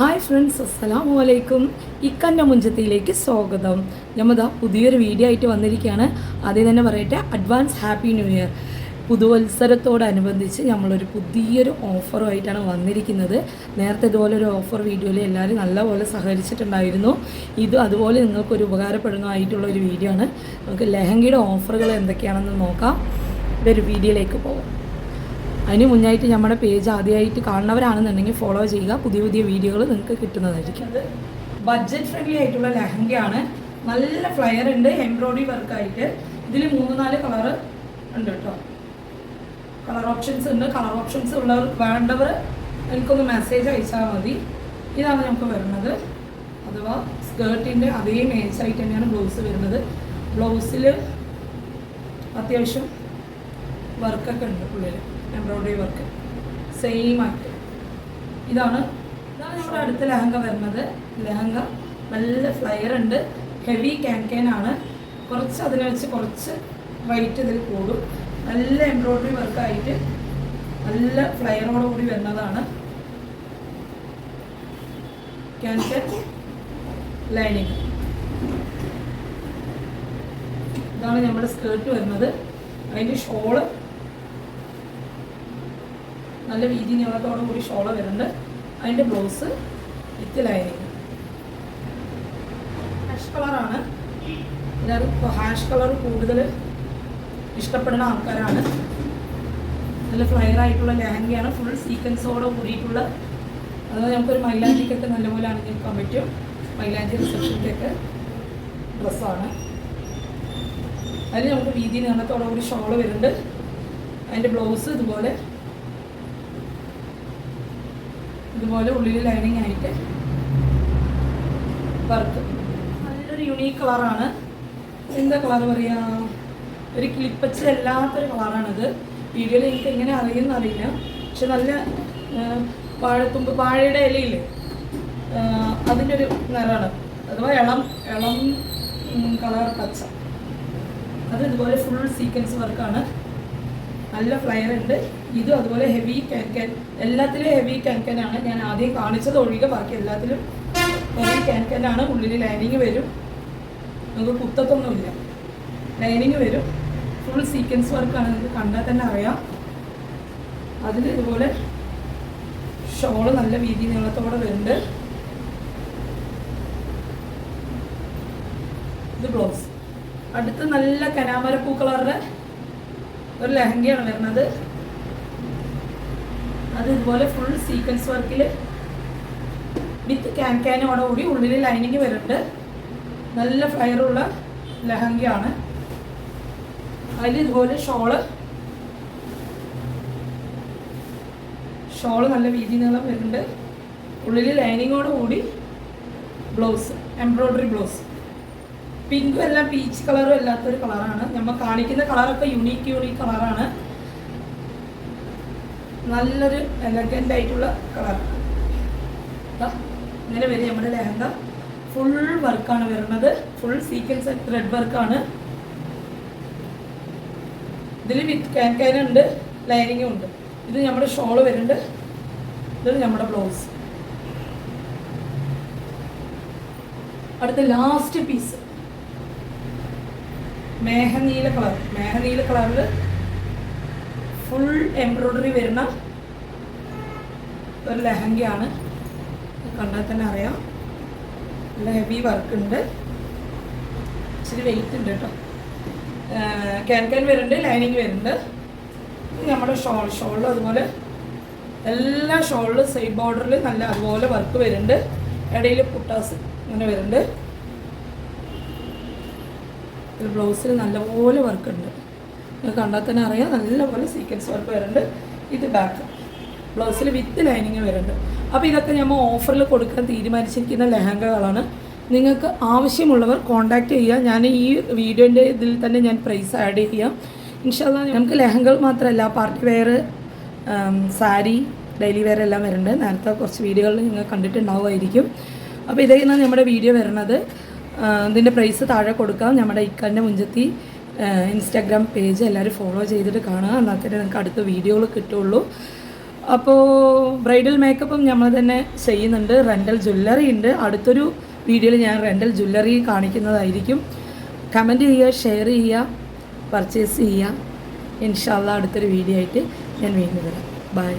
Hi friends അസ്സലാമു അലൈക്കും ഇക്കന്റെ മുഞ്ചത്തിയിലേക്ക് സ്വാഗതം. ഞമ്മതാ പുതിയൊരു വീഡിയോ ആയിട്ട് വന്നിരിക്കുകയാണ്. ആദ്യം തന്നെ പറയട്ടെ അഡ്വാൻസ് ഹാപ്പി ന്യൂ ഇയർ പുതുവത്സരത്തോടനുബന്ധിച്ച് നമ്മളൊരു പുതിയൊരു ഓഫറുമായിട്ടാണ് വന്നിരിക്കുന്നത്. നേരത്തെ ഇതുപോലെ ഒരു ഓഫർ വീഡിയോയിൽ എല്ലാവരും നല്ലപോലെ സഹകരിച്ചിട്ടുണ്ടായിരുന്നു. ഇത് അതുപോലെ നിങ്ങൾക്കൊരു ഉപകാരപ്പെടുന്നതായിട്ടുള്ള ഒരു വീഡിയോ ആണ്. നമുക്ക് ലെഹങ്കയുടെ ഓഫറുകൾ എന്തൊക്കെയാണെന്ന് നോക്കാം. ഇതൊരു വീഡിയോയിലേക്ക് പോകാം അതിന് മുന്നായിട്ട് നമ്മുടെ പേജ് ആദ്യമായിട്ട് കാണുന്നവരാണെന്നുണ്ടെങ്കിൽ ഫോളോ ചെയ്യുക. പുതിയ പുതിയ വീഡിയോകൾ നിങ്ങൾക്ക് കിട്ടുന്നതായിരിക്കും. ബഡ്ജറ്റ് ഫ്രണ്ട്ലി ആയിട്ടുള്ള ലെഹങ്കയാണ്. നല്ല ഫ്ലയർ ഉണ്ട് എംബ്രോയിഡറി വർക്കായിട്ട് ഇതിൽ മൂന്ന് നാല് കളറ് ഉണ്ട് കേട്ടോ കളർ ഓപ്ഷൻസ് ഉണ്ട്. കളർ ഓപ്ഷൻസ് ഉള്ളവർ വേണ്ടവർ എനിക്കൊന്ന് മെസ്സേജ് അയച്ചാൽ മതി. ഇതാണ് നമുക്ക് വരുന്നത്. അഥവാ സ്കേർട്ടിന്റെ അതേ മേച്ചായിട്ട് തന്നെയാണ് ബ്ലൗസ് വരുന്നത്. ബ്ലൗസിൽ അത്യാവശ്യം വർക്കൊക്കെ ഉണ്ട് ഉള്ളിൽ എംബ്രോയിഡറി വർക്ക്. സെയിം ആയിട്ട്. ഇതാണ്. ഇതാണ് നമ്മുടെ അടുത്ത ലഹങ്ക വരുന്നത്. ലഹങ്ക നല്ല ഫ്ലയർ ഉണ്ട്. ഹെവി ക്യാൻ ക്യാൻ ആണ്. കുറച്ച് അതിനെ വെച്ച് കുറച്ച് വൈറ്റ് ഇതിൽ കൂടും. നല്ല എംബ്രോയിഡറി വർക്കായിട്ട് നല്ല ഫ്ലയറോട് കൂടി വരുന്നതാണ്. ക്യാൻ ക്യാൻ ലൈനിങ് ഇതാണ് നമ്മുടെ സ്കേർട്ട് വരുന്നത്. അതിന്റെ ഷോൾ നല്ല വീതി നീളത്തോടു കൂടി ഷോള വരുന്നുണ്ട്. അതിന്റെ ബ്ലൗസ് വിത്തിലായിരിക്കും ഹാഷ് കളറാണ് ഇപ്പോൾ ഹാഷ് കളർ കൂടുതൽ ഇഷ്ടപ്പെടുന്ന ആൾക്കാരാണ്. നല്ല ഫ്ലയർ ആയിട്ടുള്ള ലെഹങ്കയാണ് ഫുൾ സീക്വൻസോടെ കൂടിയിട്ടുള്ള. അത് നമുക്കൊരു മൈലാഞ്ചിക്കൊക്കെ നല്ലപോലെ അണിഞ്ഞിരിക്കാൻ പറ്റും. മൈലാഞ്ചി റിസപ്ഷനിലേക്ക് ഡ്രസ്സാണ് അതിൽ നമുക്ക് വീതി നീളത്തോടെ കൂടി ഷോൾ വരുന്നുണ്ട്. അതിന്റെ ബ്ലൗസ് ഇതുപോലെ ഇതുപോലെ ഉള്ളിൽ ലൈനിങ് ആയിട്ട് വർക്ക് നല്ലൊരു യുണീക്ക് കളറാണ് എന്താ കളർ പറയാ? ഒരു ക്ലിപ്പച്ച് അല്ലാത്തൊരു കളറാണിത് വീഡിയോയിൽ എനിക്ക് എങ്ങനെ അറിയുന്ന അറിയില്ല. പക്ഷെ നല്ല വാഴത്തുമ്പ് വാഴയുടെ ഇലയില്ലേ? അതിന്റെ ഒരു നിറമാണ്. അഥവാ ഇളം ഇളം കളർ പച്ച. അത് ഇതുപോലെ ഫുൾ സീക്വൻസ് വർക്കാണ് നല്ല ഫ്ലയർ ഉണ്ട്. ഇതും അതുപോലെ ഹെവി ക്യാൻകൻ എല്ലാത്തിലും ഹെവി ക്യാൻകൻ ആണ്. ഞാൻ ആദ്യം കാണിച്ചത് ഒഴികെ ബാക്കി എല്ലാത്തിലും ഹെവി ക്യാൻകൻ ആണ്. ഉള്ളിൽ ലൈനിങ് വരും. നമുക്ക് കുത്തത്തൊന്നുമില്ല. ലൈനിങ് വരും. ഫുൾ സീക്വൻസ് വർക്കാണ് നിങ്ങൾക്ക് കണ്ടാൽ തന്നെ അറിയാം. അതിൽ ഇതുപോലെ ഷോൾ നല്ല വീതി നീളത്തോടെ വരുന്നുണ്ട്. ഇത് ബ്ലൗസ് അടുത്ത് നല്ല കനാമരപ്പൂ കളറുടെ ഒരു ലഹങ്കയാണ് വരുന്നത്. അത് ഇതുപോലെ ഫുൾ സീക്വൻസ് വർക്കിൽ വിത്ത് ക്യാൻ കൂടി ഉള്ളിൽ ലൈനിങ് വരുന്നുണ്ട്. നല്ല ഫ്ലയറുള്ള ലെഹങ്കയാണ്. അതിൽ ഇതുപോലെ ഷോൾ ഷോൾ നല്ല വീതി നീളം വരുന്നുണ്ട്. ഉള്ളിൽ ലൈനിങ്ങോട് കൂടി ബ്ലൗസ് എംബ്രോയ്ഡറി ബ്ലൗസ് പിങ്കും എല്ലാം പീച്ച് കളറും അല്ലാത്തൊരു കളറാണ് നമ്മൾ കാണിക്കുന്ന കളറൊക്കെ യുണീക്ക് യുണീക്ക് കളറാണ് നല്ലൊരു എലഗന്റ് ആയിട്ടുള്ള കളർ ഇങ്ങനെ വരും നമ്മുടെ ലഹങ്ക. ഫുൾ വർക്കാണ് വരുന്നത്. ഫുൾ സീക്വൻസ് ത്രെഡ് വർക്കാണ് ഇതിൽ വിത്ത് ക്യാൻ ക്യാൻ ഉണ്ട് ലൈനിങ്ങും ഉണ്ട്. ഇത് നമ്മുടെ ഷോൾ വരുന്നുണ്ട്. ഇത് നമ്മുടെ ബ്ലൗസ് അടുത്ത ലാസ്റ്റ് പീസ് മേഘനീല കളർ മേഹനീല കളറിൽ ഫുൾ എംബ്രോയ്ഡറി വരുന്ന ഒരു ലെഹങ്കയാണ്. കണ്ടാൽ തന്നെ അറിയാം. നല്ല ഹെവി വർക്ക് ഉണ്ട്. ഇച്ചിരി വെയിറ്റ് ഉണ്ട് കേട്ടോ. ക്യാൻക്യാൻ ക്യാൻ വരുന്നുണ്ട് ലൈനിങ് വരുന്നുണ്ട്. നമ്മുടെ ഷോൾ ഷോളിൽ അതുപോലെ എല്ലാ ഷോളിലും സൈഡ് ബോർഡറിൽ നല്ല അതുപോലെ വർക്ക് വരുന്നുണ്ട്. ഇടയിൽ പുട്ടാസ് അങ്ങനെ വരുന്നുണ്ട്. ഇത് ബ്ലൗസിൽ നല്ലപോലെ വർക്ക് ഉണ്ട് നിങ്ങൾ കണ്ടാൽ തന്നെ അറിയാം നല്ലപോലെ സീക്വൻസ് വർക്ക് വരുന്നുണ്ട്. ഇത് ബാക്ക് ബ്ലൗസിൽ വിത്ത് ലൈനിങ് വരുന്നുണ്ട്. അപ്പോൾ ഇതൊക്കെ നമ്മൾ ഓഫറിൽ കൊടുക്കാൻ തീരുമാനിച്ചിരിക്കുന്ന ലെഹങ്കകളാണ്. നിങ്ങൾക്ക് ആവശ്യമുള്ളവർ കോൺടാക്റ്റ് ചെയ്യുക. ഞാൻ ഈ വീഡിയോന്റെ ഇതിൽ തന്നെ ഞാൻ പ്രൈസ് ആഡ് ചെയ്യാം. ഇൻഷാല്ല നമുക്ക് ലെഹങ്കകൾ മാത്രമല്ല party wear sari daily wear എല്ലാം വരുന്നുണ്ട്. നേരത്തെ കുറച്ച് വീഡിയോകളിൽ നിങ്ങൾ കണ്ടിട്ടുണ്ടാവുമായിരിക്കും. അപ്പോൾ ഇതാണ് നമ്മുടെ വീഡിയോ വരുന്നത്. ഇതിന്റെ പ്രൈസ് താഴെ കൊടുക്കാം. നമ്മുടെ ഇക്കന്റെ മുഞ്ചത്തി ഇൻസ്റ്റാഗ്രാം പേജ് എല്ലാവരും ഫോളോ ചെയ്തിട്ട് കാണുക. എന്നാൽ തന്നെ നിങ്ങൾക്ക് അടുത്ത വീഡിയോകൾ കിട്ടുള്ളൂ. അപ്പോൾ ബ്രൈഡൽ മേക്കപ്പും നമ്മൾ തന്നെ ചെയ്യുന്നുണ്ട്. റെന്റൽ ജ്വല്ലറി ഉണ്ട്. അടുത്തൊരു വീഡിയോയിൽ ഞാൻ റെന്റൽ ജ്വല്ലറി കാണിക്കുന്നതായിരിക്കും. കമന്റ് ചെയ്യുക ഷെയർ ചെയ്യുക പർച്ചേസ് ചെയ്യുക. ഇൻഷാല്ല അടുത്തൊരു വീഡിയോ ആയിട്ട് ഞാൻ വീണ്ടും വരാം. ബൈ